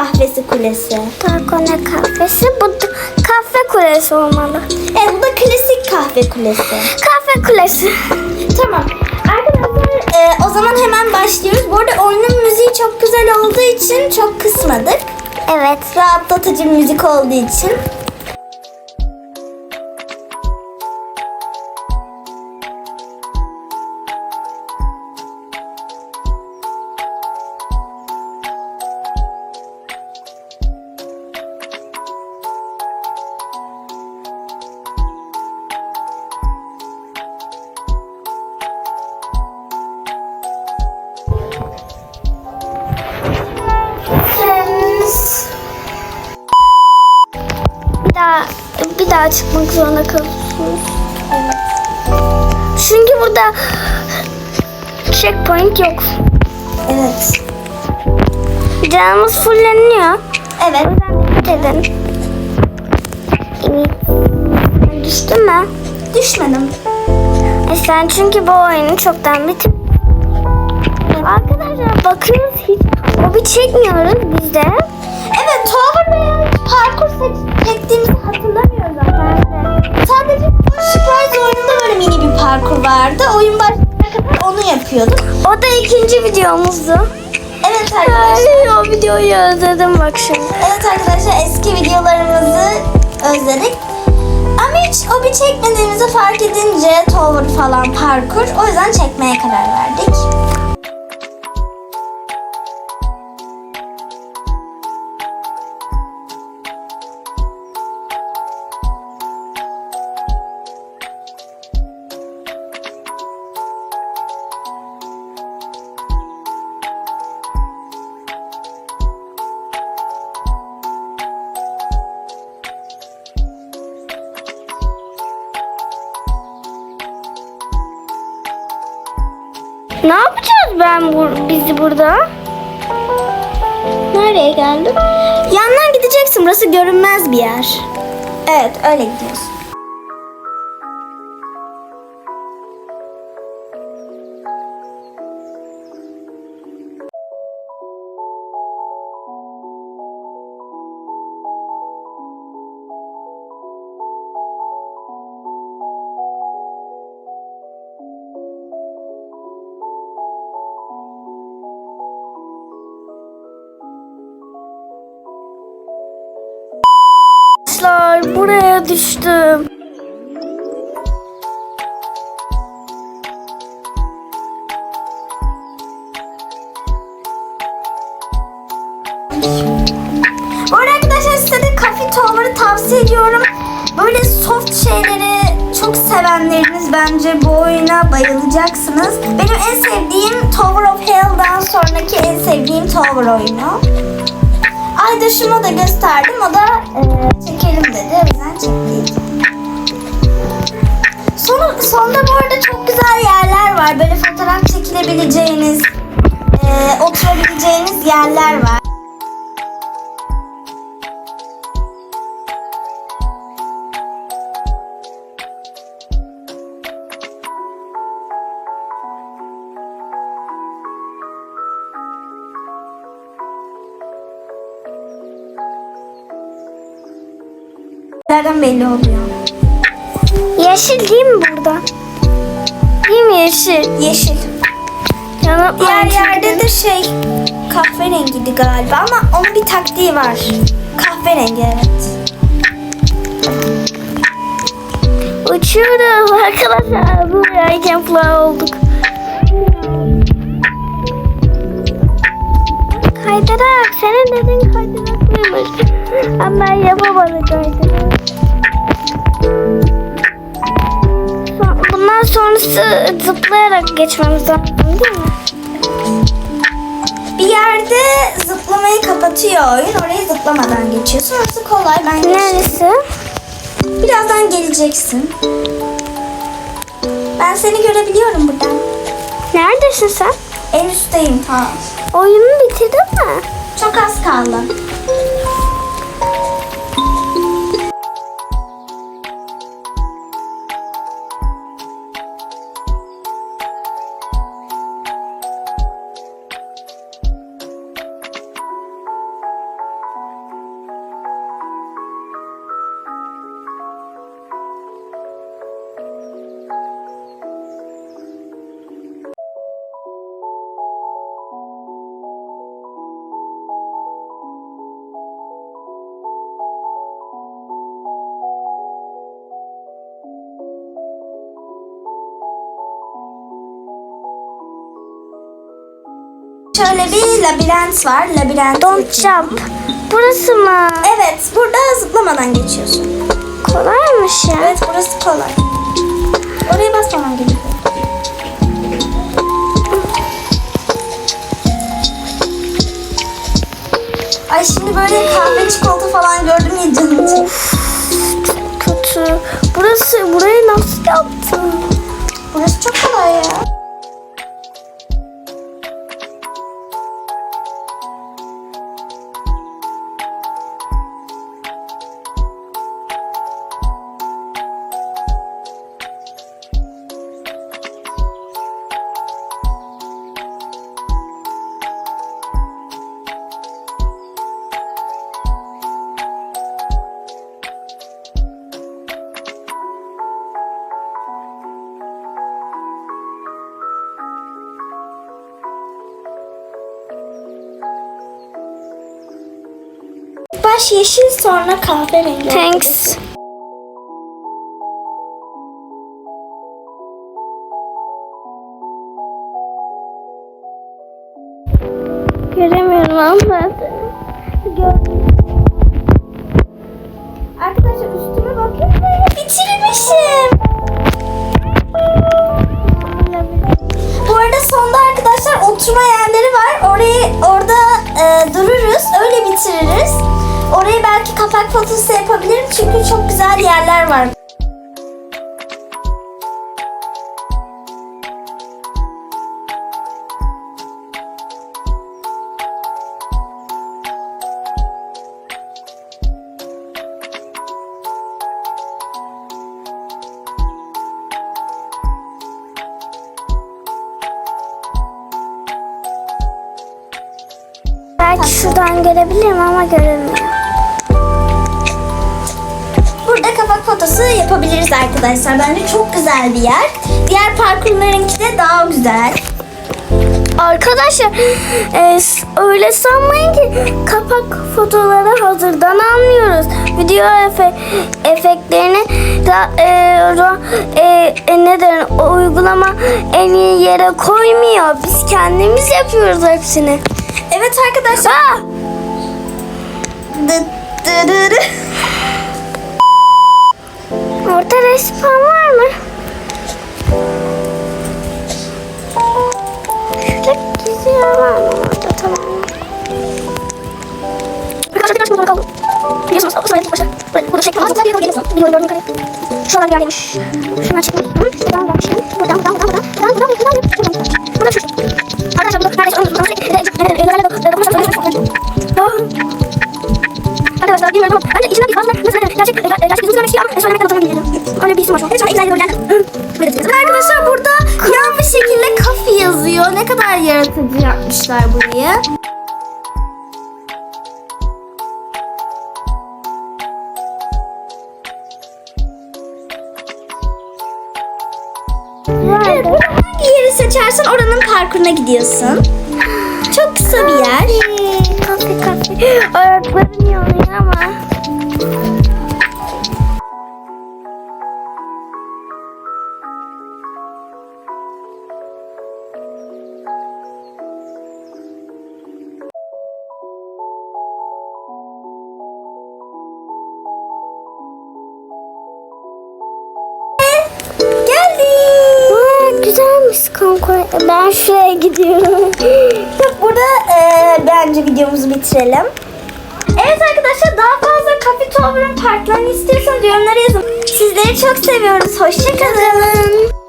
kahvesi kulesi. Darkone kahvesi. Bu da kahve kulesi olmalı. Evet bu da klasik kahve kulesi. Kahve kulesi. Tamam. Arkadaşlar e, o zaman hemen başlıyoruz. Bu arada oyunun müziği çok güzel olduğu için çok kısmadık. Evet. Rahatlatıcı müzik olduğu için. Bir daha çıkmak zorunda kalıyorsunuz. Çünkü burada checkpoint yok. Evet. Canımız fulleniyor. Evet. Dikkat edin. Evet. Düştün mü? Düşmedim. E sen çünkü bu oyunu çoktan bitir. Arkadaşlar bakıyoruz hiç hobi çekmiyoruz biz de. Evet Tower veya parkur seç- yapıyorduk. O da ikinci videomuzdu. Evet arkadaşlar. Ay, o videoyu özledim bak şimdi. Evet arkadaşlar eski videolarımızı özledik. Ama hiç obi çekmediğimizi fark edince Tower falan parkur. O yüzden çekmeye karar verdik. Ne yapacağız ben bur bizi burada? Nereye geldim? Yandan gideceksin. Burası görünmez bir yer. Evet öyle gidiyorsun. Buraya düştüm. Bu arada arkadaşlar size de Coffee Tower'ı tavsiye ediyorum. Böyle soft şeyleri çok sevenleriniz bence bu oyuna bayılacaksınız. Benim en sevdiğim Tower of Hell'dan sonraki en sevdiğim Tower oyunu. Aydaşıma da gösterdim. O da e, çekelim dedi. O yüzden çektik. Sonda bu arada çok güzel yerler var. Böyle fotoğraf çekilebileceğiniz, e, oturabileceğiniz yerler var. Nereden belli oluyor? Yeşil değil mi burada? Değil mi yeşil? Yeşil. Yanıp Diğer yerde de şey kahverengiydi galiba ama onun bir taktiği var. Kahverengi evet. Uçuyoruz arkadaşlar. I can fly olduk. Kaydırak. Senin dediğin kaydırak mıymış? Ama ben yapamadım kaydırak. Bundan sonrası zıplayarak geçmemiz lazım değil mi? Bir yerde zıplamayı kapatıyor oyun. Orayı zıplamadan geçiyorsun. Orası kolay. Ben geçtim. Neresi? Birazdan geleceksin. Ben seni görebiliyorum buradan. Neredesin sen? En üstteyim ta. Oyunu bitirdin mi? Çok az kaldı. Şöyle bir labirent var. Labirent. Don't jump. Burası mı? Evet, burada zıplamadan geçiyorsun. Kolaymış ya. Evet, burası kolay. Oraya basmaman gerekiyor. Ay şimdi böyle kahve çikolata falan gördüm ya canım çekti. Kötü. Burası, burayı nasıl yaptın? Burası çok kolay ya. Baş yeşil sonra kahverengi. Thanks. Göremiyorum ama. Gördüm. Arkadaşlar üstüme bakın. Bitirmişim. Bu arada sonda arkadaşlar oturma yerleri var. Orayı orada e, dururuz. Öyle bitiririz. Orayı belki kapak fotosu yapabilirim. Çünkü çok güzel yerler var. Belki şuradan görebilirim ama görünmüyor. Burada kapak fotosu yapabiliriz arkadaşlar. Bence çok güzel bir yer. Diğer parkurlarınki de daha güzel. Arkadaşlar e, öyle sanmayın ki kapak fotoları hazırdan almıyoruz. Video efe, efektlerini da, e, e, e, ne o uygulama en iyi yere koymuyor. Biz kendimiz yapıyoruz hepsini. Evet arkadaşlar. Aa! Dı-. Orada resmen var mı? Var mı orada tamam. Arkadaşlar tekrar şimdi kaldım. Biliyorsunuz o sırada başa. Burada şekli var. Burada geliyorsun. Biliyorum gördüğüm kadarıyla. Şuralar bir yerdeymiş. Şuradan çıkmış. Buradan gelmişim. Buradan buradan buradan buradan. Buradan buradan buradan buradan. Yaratıcı yapmışlar burayı. Burada hangi yeri seçersen oranın parkuruna gidiyorsun. Çok kısa bir yer. Kafe kafe. Ayaklarım yanıyor ama. Güzelmiş kanka. Ben şuraya gidiyorum. Yok burada eee, bence videomuzu bitirelim. Evet arkadaşlar daha fazla Coffee Tower'ın parklarını istiyorsanız yorumlara yazın. Sizleri çok seviyoruz. Hoşçakalın.